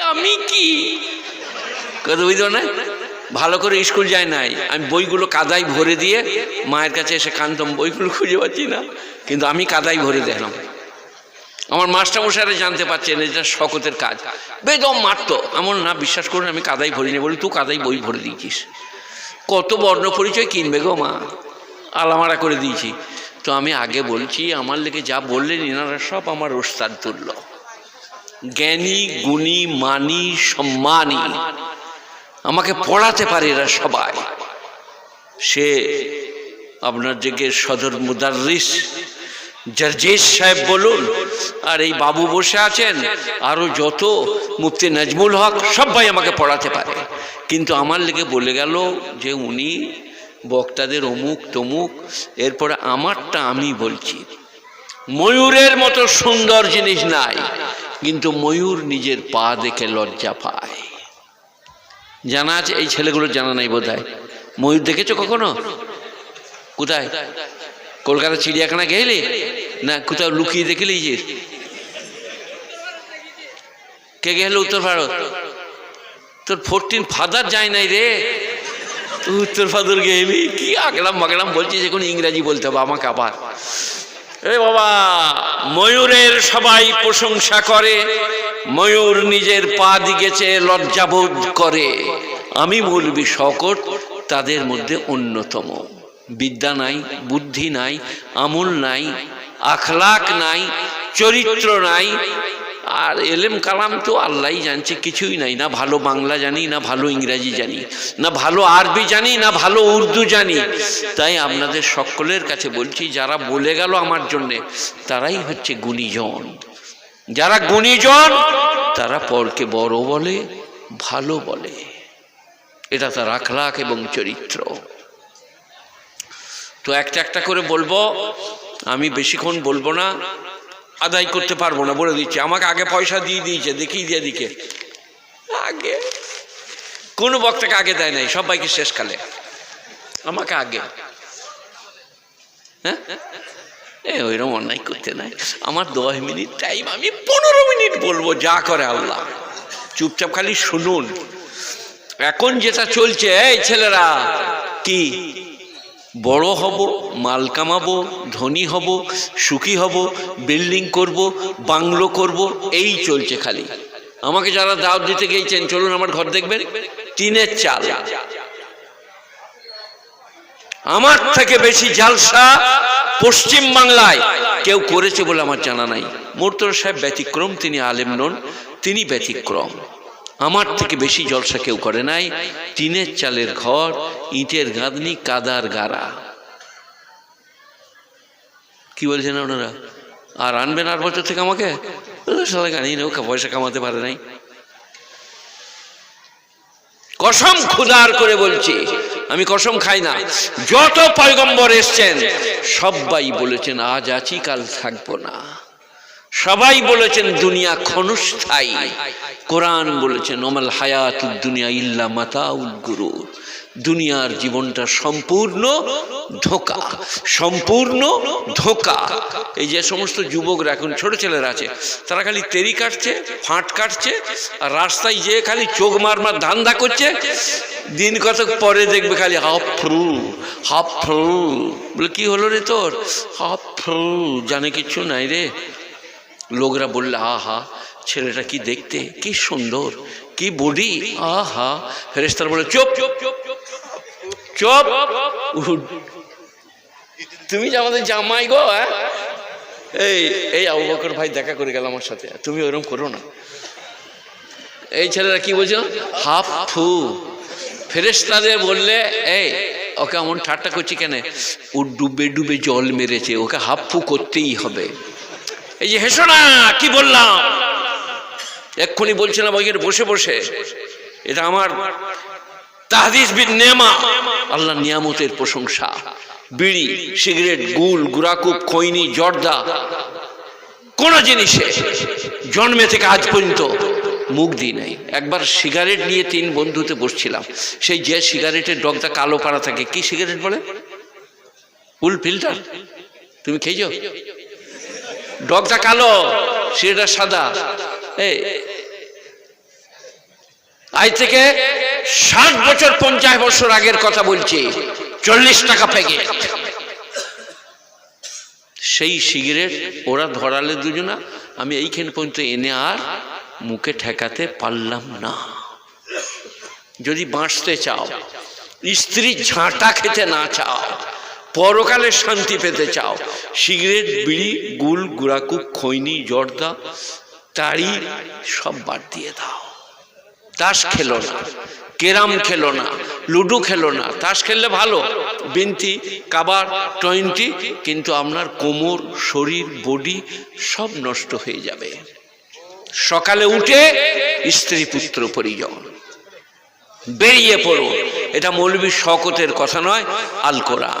আমি কি? কথা বুঝতে না ভালো করে স্কুল যায় নাই। আমি বইগুলো কাদায় ভরে দিয়ে মায়ের কাছে এসে কানতাম, বইগুলো খুঁজে পাচ্ছি না। কিন্তু আমি কাদায় ভরে দেখলাম। আমার মাস্টারমশাইরা জানতে পারছেন এটা শকতের কাজ। বেদম মারতো। এমন না, বিশ্বাস করুন, আমি কাদাই ভরিনি বলি তুই কাদাই বই ভরে দিয়েছিস। কত বর্ণ পরিচয় কিনবে গো মা। আলামারা করে দিয়েছি। তো আমি আগে বলছি, আমার লেগে যা বললেন, এনারা সব আমার ওস্তাদ তুল্য। জ্ঞানী, গুণী, মানি, সম্মানী। আমাকে পড়াতে পারে এরা সবাই। সে আপনার দিকে সদর মুদারিস জার্জেস সাহেব বলুন, আর এই বাবু বসে আছেন আরও যত মুফতি নাজমুল হক, সবাই আমাকে পড়াতে পারে। কিন্তু আমার লেগে বলে গেল যে উনি বক্তাদের অমুক তমুক, এরপরে আমারটা আমি বলছি। ময়ূরের মতো সুন্দর জিনিস নাই। কিন্তু ময়ূর নিজের পা দেখে লজ্জা পায়। জানা আছে, এই ছেলেগুলো জানা নাই বোধ হয় ময়ূর দেখেছ কখনো? কোথায়? কলকাতা চিড়িয়াখানা গেলি? না, কোথাও লুকিয়ে দেখলি যে? কে গেল উত্তর ভারত? তোর ফোরটিন ফাদার যায় নাই রে। উত্তর ফাদার গেলি? কি আগলাম মাগলাম বলছি যে কোনো ইংরাজি বলতে হবে আমাকে আবার। এ বাবা, ময়ূরের সবাই প্রশংসা করে, ময়ূর নিজের পা দিকেছে লজ্জাবোধ করে। আমি বলবি শকট তাদের মধ্যে অন্যতম। বিদ্যা নাই, বুদ্ধি নাই, আমল নাই, আখলাক নাই, চরিত্র নাই আর এলেম কালাম তো আল্লাহ জানছে, কিছুই নাই। না ভালো বাংলা জানি, না ভালো ইংরাজি জানি, না ভালো আরবি জানি, না ভালো উর্দু জানি। তাই আপনাদের সকলের কাছে বলছি, যারা বলে গেল আমার জন্যে, তারাই হচ্ছে গুণীজন। যারা গুণীজন, তারা পরকে বড় বলে, ভালো বলে। এটা তার আখলাক এবং চরিত্র। তো একটা একটা করে বলব, আমি বেশিক্ষণ বলব না। আদায় করতে পারব না, বলে দিচ্ছি। আমাকে আগে পয়সা দিয়ে দিয়েছে দেখি দিয়ে দিকে। আগে। কোনো বক্তাকে আগে দেয় নাই, সবাইকে শেষকালে আমাকে আগে। হ্যাঁ? এ, ওইরকম অন্যায় করতে নাই। আমার দশ মিনিট টাইম আমি পনেরো মিনিট বলব, যা করে আল্লাহ। চুপচাপ খালি শুনুন। এখন যেটা চলছে, এই ছেলেরা, কি? বড় হব, মাল কামাবো, ধনী হব, সুখী হব, বিল্ডিং করব, বাংলো করব, এই চলছে খালি। আমাকে যারা দাওয়াত দিতে গিয়েছেন, চলুন আমার ঘর দেখবেন, টিনের চাল। আমার থেকে বেশি জালসা পশ্চিম বাংলায় কেউ করেছে বলে আমার জানা নাই। মোর্তর সাহেব ব্যতিক্রম, তিনি আলেম নন, তিনি ব্যতিক্রম। আমার থেকে বেশি জলসা কেউ করে নাই। টিনের চালের ঘর, ইটের গাঁদনি, কাদার গাড়া। কি বলছেন আপনারা? আর আনবেন আর বছর থেকে আমাকে? সালে গানি পয়সা কামাতে পারে নাই। কসম খুদার করে বলছি, আমি কসম খাই না। যত পয়গম্বর এসছেন সবাই বলেছেন, আজ আছি, কাল থাকব না। সবাই বলেছেন দুনিয়া ক্ষণস্থায়ী। কোরআন বলেছেন, ওমাল হায়াত দুনিয়া ইল্লা মাতাউল গুরু দুনিয়ার জীবনটা সম্পূর্ণ ধোকা সম্পূর্ণ ধোকা। এই যে সমস্ত যুবকরা এখন ছোট ছেলেরা আছে, তারা খালি তেরি কাটছে, ফাঁট কাটছে, আর রাস্তায় যেয়ে খালি চোখ মার মার ধান্দা করছে, দিন কতক পরে দেখবে খালি হাফ ফ্রু হাফ ফ্রু। বলে, কি হলো রে তোর? হাফ ফ্রু, জানে কিচ্ছু নাই রে। লোকরা বললে আহা ছেলেটা কি দেখতে? কি সুন্দর, কি বডি আহা ফেরেস্তার বলে চুপ চুপ চুপ চুপ তুমি যে আমাদের জামাই গো হ্যাঁ? এই এই আবু বকর ভাই দেখা করে গেল আমার সাথে, তুমি ওরকম করো না। এই ছেলেরা কি বলছো? হাফ ফু। ফেরেস্তাদের বললে, এই, ওকে এমন ঠাট্টা করছি কেন? ও ডুবে ডুবে জল মেরেছে, ওকে হাফ ফু করতেই হবে। এই যে হেসো না, কি বললাম? এক্ষুনি বলছিলাম ওইখানে বসে বসে। এটা আমার তাহাদিস বিন নেমা। আল্লাহ নিয়ামতের প্রশংসা। বিড়ি, সিগারেট, গুল, গুড়াকুপ, খৈনি, জর্দা। কোন জিনিসে জন্মে থেকে আজ পর্যন্ত মুখ দিই নাই। একবার সিগারেট নিয়ে তিন বন্ধুতে বসছিলাম। সেই যে সিগারেটের ডগটা কালো পাড়া থাকে, কি সিগারেট বলে? উল ফিল্টার? তুমি খেয়েছো? ডগটা কালো সেটা সাদা। এই, আজ থেকে ষাট বছর, পঞ্চাশ বছর আগের কথা বলছি। চল্লিশ টাকা প্যাকেট। সেই সিগারেট ওরা ধরালে দুজনা, আমি এইখানে পর্যন্ত এনে আর মুখে ঠেকাতে পারলাম না। যদি বাঁচতে চাও, স্ত্রী ঝাঁটা খেতে না চাও পরকালে শান্তি পেতে চাও। সিগারেট, বিড়ি, গুল, গুড়াকুপ, খৈনি, জর্দা, তাড়ি, সব বাদ দিয়ে দাও। তাস খেলো না, কেরাম খেলো না, লুডো খেলো না। তাস খেললে ভালো, বিনতি, কাবার, টোয়েন্টি, কিন্তু আপনার কোমর, শরীর, বডি সব নষ্ট হয়ে যাবে। সকালে উঠে স্ত্রী পুত্র পরিজন, বেরিয়ে পড়ো। এটা মৌলবী শকতের কথা নয়, আল কোরআন।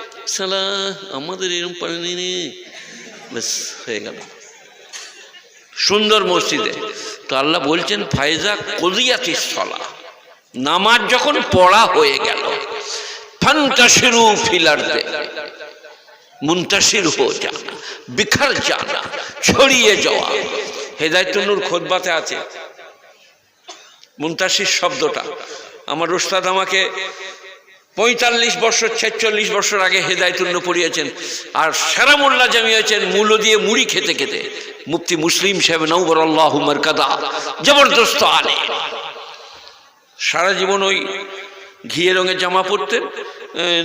সালা, আমাদের এরকম পারেনি রে। ব্যাস, হয়ে গেল। সুন্দর মসজিদে। তো আল্লাহ বলছেন ফায়জা কদিয়াতি সলা। নামাজ যখন পড়া হয়ে গেল, ফান্তাসিরু ফিলারতে মুন্তাসির হো জানা বিখার জানা ছড়িয়ে যাওয়া। হেদায়তুন্নুর খোদবাতে আছে। মুন্তাসির শব্দটা। আমার ওস্তাদ আমাকে পঁয়তাল্লিশ বছর, ছেচল্লিশ বছর আগে হেদায়তুন্ন পড়িয়েছেন আর সেরা মোল্লা জামিয়েছেন মূল্য দিয়ে মুড়ি খেতে খেতে। মুফতি মুসলিম সাহেব নৌবর আল্লাহ কাদা জবরদস্ত আলে। সারা জীবন ওই ঘিয়ে রঙের জামা পরতেন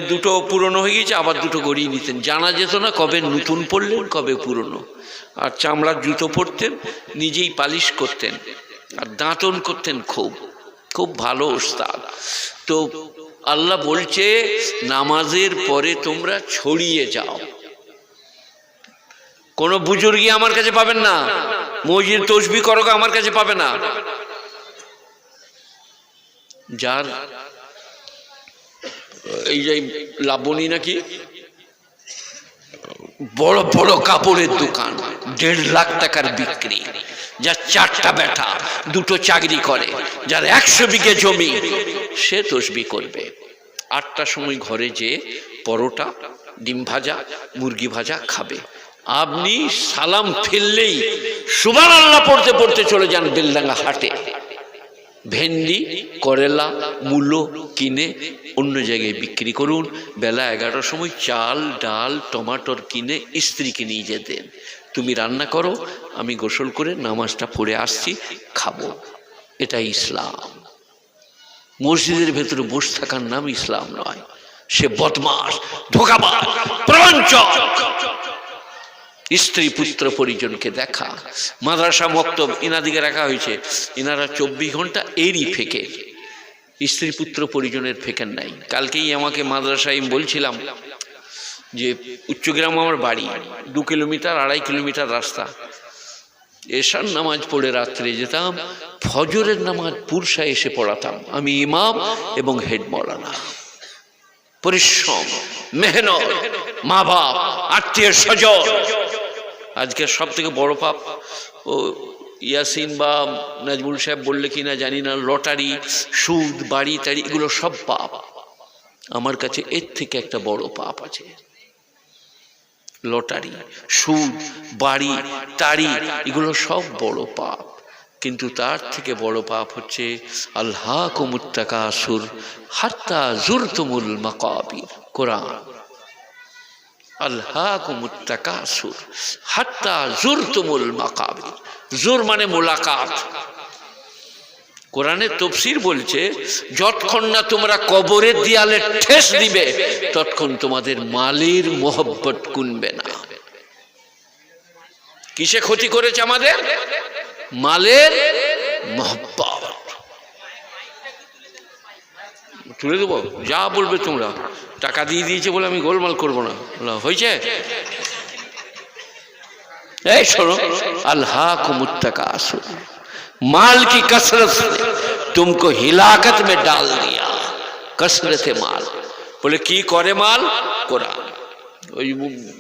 দুটো পুরনো হয়ে গেছে আবার দুটো গড়িয়ে নিতেন। জানা যেত না কবে নতুন পরলেন, কবে পুরনো। আর চামড়ার জুতো পরতেন, নিজেই পালিশ করতেন। আর দাঁতন করতেন খুব খুব ভালো ওস্তাদ। তো আল্লাহ বলছে, নামাজের পরে তোমরা ছড়িয়ে যাও। কোনো বুজুর্গি আমার কাছে পাবেন না। মসজিদ তসবি করো আমার কাছে পাবে না। যার এই যে লাবণী নাকি, বড় বড় কাপড়ের দোকান, দেড় লাখ টাকার বিক্রি। যার চারটা বেটা, দুটো চাকরি করে, যার একশো বিঘে জমি সে তসবি করবে। আটটার সময় ঘরে যে পরোটা, ডিম ভাজা, মুরগি ভাজা খাবে। আপনি সালাম ফেললেই সুবার আল্লাহ পড়তে পড়তে চলে যান বেলডাঙ্গা হাটে। ভেন্ডি, করেলা, মূলো কিনে অন্য জায়গায় বিক্রি করুন। বেলা এগারোটার সময় চাল, ডাল, টমাটোর কিনে স্ত্রীকে নিয়ে যেতেন তুমি রান্না করো, আমি গোসল করে নামাজটা পড়ে আসছি, খাব। এটা ইসলাম। মসজিদের ভেতরে বসে থাকার নাম ইসলাম নয়। সে বদমাস প্রবঞ্চক স্ত্রী পুত্র পরিজনকে দেখা। মাদ্রাসা মক্তব ইনাদিকে রাখা হয়েছে। ইনারা চব্বিশ ঘণ্টা এরই ফেকে। স্ত্রী পুত্র পরিজনের ফেকেন নাই। কালকেই আমাকে মাদ্রাসায় বলছিলাম যে, উচ্চগ্রাম আমার বাড়ি। দু কিলোমিটার, আড়াই কিলোমিটার রাস্তা। এশার নামাজ পড়ে রাত্রে যেতাম, ফজরের নামাজ পুরসা এসে পড়াতাম। আমি ইমাম এবং হেড মৌলানা। পরিশ্রম, মেহনত মা বাপ আত্মীয় স্বজন। আজকে সব থেকে বড় পাপ, ও ইয়াসিন বা নাজমুল সাহেব বললে কি না জানি না, লটারি, সুদ বাড়ি টাড়ি এগুলো সব পাপ। আমার কাছে এর থেকে একটা বড় পাপ আছে। লটারি, সুদ, বাড়ি, তাড়ি, এগুলো সব বড় পাপ। কিন্তু তার থেকে বড় পাপ হচ্ছে আল্লাহ কুমুত্তাকাসুর হাত্তা জুরতুমুল মাকাবির, কোরআন। আল্লাহ কুমুত্তাকাসুর হাত্তা জুরতুমুল মাকাবির। জুর মানে মোলাকাত। কোরআনের তফসির বলছে, যতক্ষণ না তোমরা কবরের দিয়ালে ঠেস দিবে, ততক্ষণ তোমাদের মালের মোহব্বত কুনবে না। কিসে ক্ষতি করেছে আমাদের? মালের মোহব্বত। তুলে দেবো, যা বলবে তোমরা। টাকা দিয়ে দিয়েছে বলে আমি গোলমাল করব না। হয়েছে? এই শোনো, আল্লাহ কুমুত্তাকা আসো माल की कसरत से तुमको हिलाकत में डाल दिया। कसरत माल। বলে কি করে মাল কোরআন ওই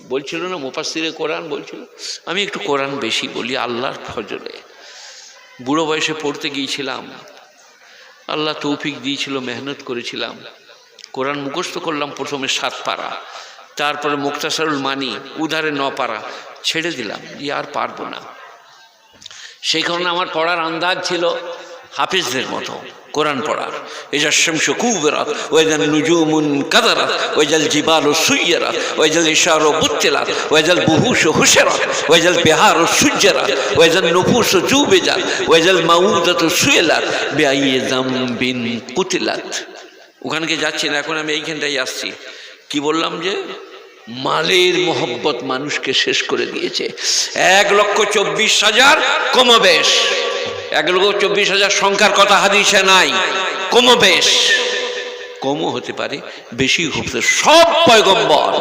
বলছিল না মোপাসিরে কোরআন বলছিল আমি একটু কোরআন বেশি বলি, আল্লাহর ফজলে। বুড়ো বয়সে পড়তে গিয়েছিলাম। আল্লাহ তৌফিক দিয়েছিল, মেহনত করেছিলাম। কোরআন মুখস্থ করলাম প্রথমে সাত পারা। তারপরে মুক্তাসারুল মানি উধারে ন পারা। ছেড়ে দিলাম। যে আর পারব না। সেই কারণে আমার পড়ার আন্দাজ ছিল হাফিজদের মতো, কোরআন পড়ার। এজা শামসু কুবরাত ওয়াইজাল নুজুমুন কাদারাত ওয়াইজাল জিবালু সুইয়ারাত ওয়াইজাল ইশারু বুত্তিলাত ওয়াইজাল বুহুশু হুশরাত ওয়াইজাল বিহারু সুজ্জারাত ওয়াইজাল নুফুসু জুবিজাত ওয়াইজাল মাউদাতু সুইলাত বিআইয়ি যামবিন কুতিলাত। ওখানকে যাচ্ছি না? এখন আমি এইখানটাই আসছি। কি বললাম যে মালের মোহব্বত মানুষকে শেষ করে দিয়েছে। এক লক্ষ চব্বিশ হাজার কমবেশ। এক লক্ষ চব্বিশ হাজার সংখ্যার কথা হাদিসে নাই। কমবেশ। কমও হতে পারে বেশি হতে সব পয়গম্বর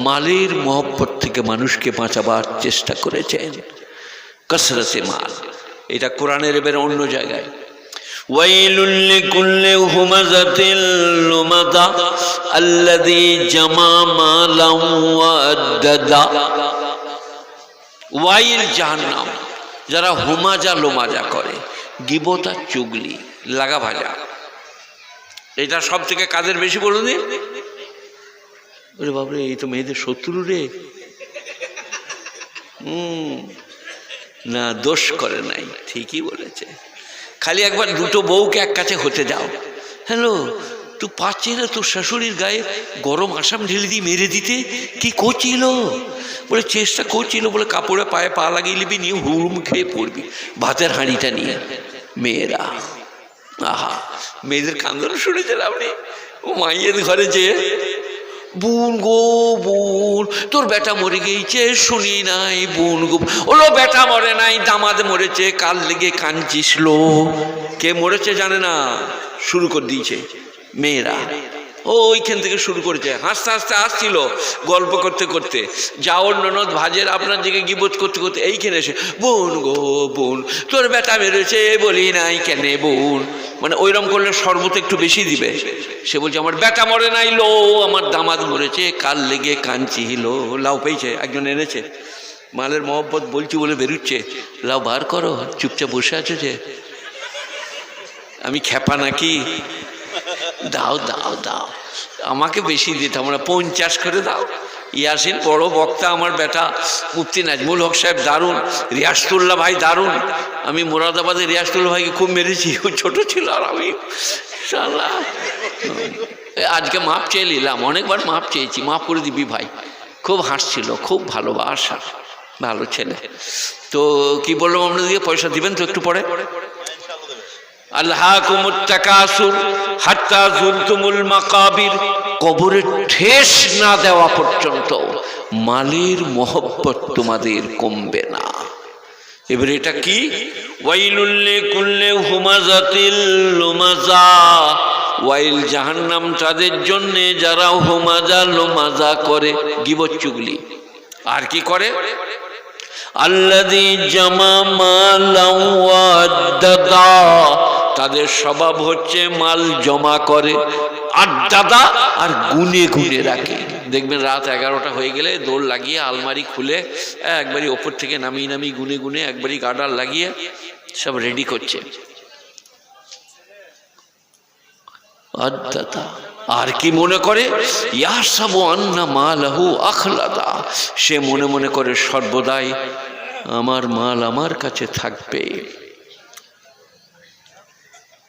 মালের মোহব্বত থেকে মানুষকে বাঁচাবার চেষ্টা করেছেন। কসরতে মাল। এটা কোরআনের এবার অন্য জায়গায়। ওয়াইল জাহান্নাম, যারা হুমাজা লোমাজা করে, গিবতা চুগলি, লাগা ভাজা। এটা সব থেকে কাদের বেশি বলুন ওরে বাবরে এই তো মেয়েদের শত্রু রে। না, দোষ করে নাই, ঠিকই বলেছে। খালি একবার দুটো বউকে এক কাছে হতে যাও হ্যালো তুই পাচ্ছি না তোর শাশুড়ির গায়ে গরম আসাম ঢেলে দিয়ে মেরে দিতে? কি করছিল? বলে, চেষ্টা করছিল বলে কাপড়ে পায়ে পা লাগিয়ে নিবি, নিয়ে হুড়ুম খেয়ে পড়বি, ভাতের হাঁড়িটা নিয়ে। মেয়েরা, আহা, মেয়েদের কান্দন শুনেছেন আপনি? ও মাইয়ের ঘরে যেয়ে বোন গো, বুন, তোর বেটা মরে গিয়েছে শুনি নাই বুন গো। ওলো বেটা মরে নাই, দামাদ মরেছে, কাল লেগে কানছিস লো। কে মরেছে জানে না? শুরু করে দিয়েছে। মেয়েরা। ও ওইখান থেকে শুরু করেছে। হাসতে হাসতে আসছিল গল্প করতে করতে। যাওয়ার ননদ ভাজের আপনার দিকে গিবোধ করতে করতে এইখানে এসে, বোন গো বোন, তোর বেটা বেরোছে বলি নাই কেনে বোন? মানে ওইরকম করলে শরবত একটু বেশি দিবে। সে বলছে, আমার বেটা মরে নাই লো, আমার দামাদ মরেছে, কাল লেগে কাঞ্চি হিলো লাউ পেয়েছে, একজন এনেছে। মালের মহব্বত বলছি বলে বেরুচ্ছে। লাউ বার করো, চুপচাপ বসে আছো যে? আমি খেপা নাকি? দাও দাও দাও। আমাকে বেশি দিতে আমরা পঞ্চাশ করে দাও। ইয়াসিন, বড় বক্তা আমার বেটা, মুফতি নাজমুল হক সাহেব, দারুণ। রিয়াসতুল্লাহ ভাই, দারুণ। আমি মুরাদাবাদের রিয়াসতুল্লাহ ভাইকে খুব মেরেছি, ও ছোট ছিল আর আমি আজকে মাপ চেয়ে নিলাম, অনেকবার মাপ চেয়েছি, মাপ করে দিবি ভাই। খুব হাসছিল, খুব ভালোবাসা, ভালো ছেলে। তো কি বললাম আপনাদেরকে পয়সা দিবেন তো একটু পরে আল্লাহ কুমুত্তাকাসুর হাত্তা জুলতুমুল মাকাবির কবরে মালের মোহব্বত তোমাদের কমবে না। এবার এটা কি? ওয়াইল জাহান্নাম তাদের জন্যে যারা হুমাজা লোমাজা করে। গিবত আর কি করে? আল্লাদি জামা ওয়াদ্দাদা তাদের স্বভাব হচ্ছে মাল জমা করে আড্ডাদা আর গুনে গুনে রাখে। দেখবেন রাত এগারোটা হয়ে গেলে দৌড় লাগিয়ে আলমারি খুলে একবারই ওপর থেকে নামিয়ে নামিয়ে গুনে গুনে একবারই গার্ডার লাগিয়ে সব রেডি করছে। আড্ডাদা আর কি মনে করে? ইয়াসাবু আন্না মালাহু আখলাদা। সে মনে মনে করে, সর্বদাই আমার মাল আমার কাছে থাকবে।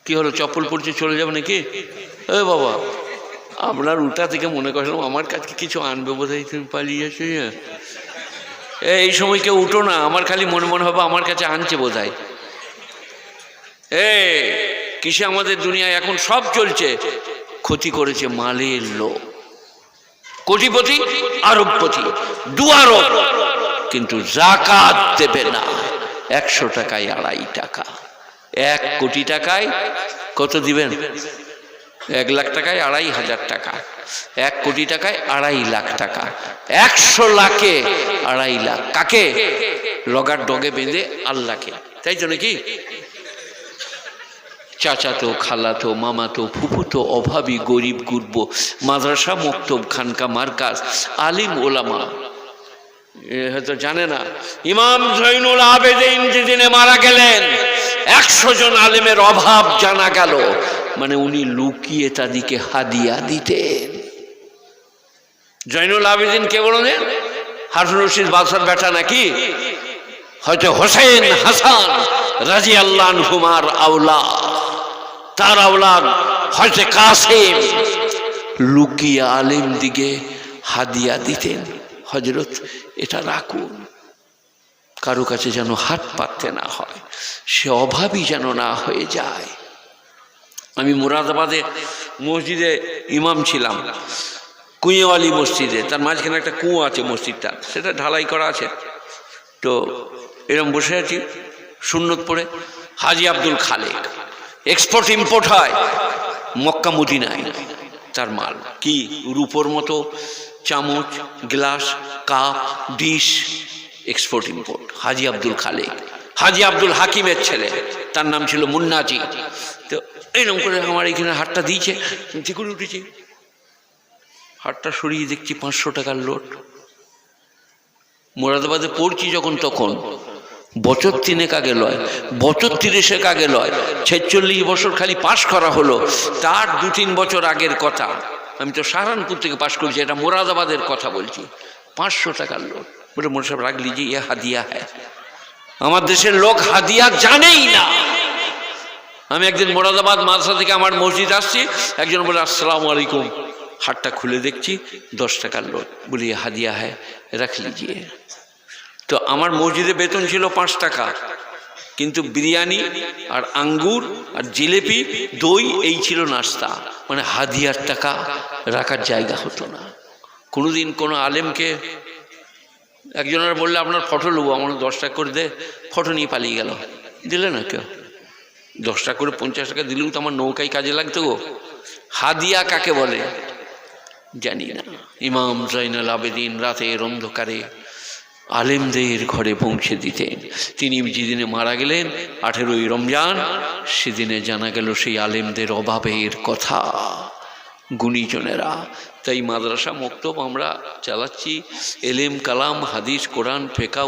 কি হলো, চপ্পল পড়ছে, চলে যাবে নাকি? এ বাবা, আপনার উল্টা থেকে মনে করলাম আমার কাছে কিছু আনবে বোধহয়, তুমি পালিয়ে যাচ্ছ এই সময় কেউ উঠো না, আমার খালি মনে মনে হবে আমার কাছে আনছে বোধহয়। এ কিসে আমাদের দুনিয়ায় এখন সব চলছে? ক্ষতি করেছে মালের লোক কোটিপতি আরবপতি দুয়ারব কিন্তু জাকাত দেবে না। একশো টাকায় আড়াই টাকা। এক কোটি টাকায় কত দিবেন? এক লাখ টাকায় আড়াই হাজার টাকা। এক কোটি টাকায় আড়াই লাখ টাকা। একশো লাখে আড়াই লাখ। কাকে? রগার ডগে বেঁধে আল্লাহকে। তাই তো নাকি চাচাতো, খালাতো, মামাতো, ফুফুতো, অভাবী, গরিব, গুরব, মাদ্রাসা মক্তব, খানকা, মার্কাজ, আলিম, ওলামা। হয়তো জানে না। ইমাম জৈনুল আবেদিন যেদিনে মারা গেলেন একশো জন আলেমের অভাব জানা গেল। মানে উনি লুকিয়ে তাদেরকে হাদিয়া দিতেন। জৈনুল আবেদিন কে বলেন? হারুন রশিদ বাদশার বেটা নাকি? হয়তো হোসেন হাসান রাজি আল্লাহ হুমার আউলা তার আউলাদ হয়তো কাসেম। লুকিয়ে আলেম দিকে হাদিয়া দিতেন। হজরত এটা রাখুন। কারও কাছে যেন হাত পাততে না হয়, সে অভাবই যেন না হয়ে যায়। আমি মুরাদাবাদে মসজিদে ইমাম ছিলাম, কুঁয়েওয়ালি মসজিদে, তার মাঝখানে একটা কুঁয়ো আছে মসজিদটা, সেটা ঢালাই করা আছে। তো এরম বসে আছি সুন্নত পড়ে হাজি আব্দুল খালেক। এক্সপোর্ট ইম্পোর্ট হয়, মক্কা মদিনায়। তার মাল কি? রূপোর মতো, চামচ, glass, cup, dish export import Haji Abdul Khalek Haji Abdul হাকিমের ছেলে, তার নাম ছিল মুন্নাজি। তো এরকম করে আমার এখানে হাটটা দিয়েছে করে উঠেছি। হাটটা সরিয়ে দেখছি পাঁচশো টাকার লোট মোরাদাবাদে পড়ছি যখন তখন, বছর তিনেক আগে লয়, বছর তিরিশেক আগে লয়, ছেচল্লিশ বছর খালি পাশ করা হলো, তার দু তিন বছর আগের কথা। আমি তো সাহারানপুর থেকে পাশ করেছি, এটা মোরাদাবাদের কথা বলছি। পাঁচশো টাকার লোক বলে মোর সাহেব রাখ লিজিয়ে ইয়ে হাদিয়া হ্যাঁ আমার দেশের লোক হাদিয়া জানেই না। আমি একদিন মোরাদাবাদ মাদ্রাসা থেকে আমার মসজিদ আসছি, একজন বলে, আসসালামু আলাইকুম। হাটটা খুলে দেখছি, দশ টাকার লোট বলি হাদিয়া হ্যাঁ রাখ লিজিয়ে। তো আমার মসজিদে বেতন ছিল পাঁচ টাকা। কিন্তু বিরিয়ানি আর আঙ্গুর আর জিলেপি, দই, এই ছিল নাস্তা। মানে হাদিয়ার টাকা রাখার জায়গা হতো না। কোনোদিন কোনো আলেমকে একজনের বললে, আপনার ফটো নেব আমার দশ টাকা করে দে। ফটো নিয়ে পালিয়ে গেল। দিলে না কেউ? দশ টাকা করে পঞ্চাশ টাকা দিলেও তো আমার নৌকায় কাজে লাগতো গো। হাদিয়া কাকে বলে? জানি না। ইমাম জৈনাল আবেদিন রাতের অন্ধকারে আলেমদের ঘরে পৌঁছে দিতেন। তিনি যেদিনে মারা গেলেন, আঠেরোই রমজান, সেদিনে জানা গেল সেই আলেমদের অভাবের কথা। গুণীজনেরা। তাই মাদ্রাসা মক্তব আমরা চালাচ্ছি। এলেম কালাম হাদিস কোরআন ফেকা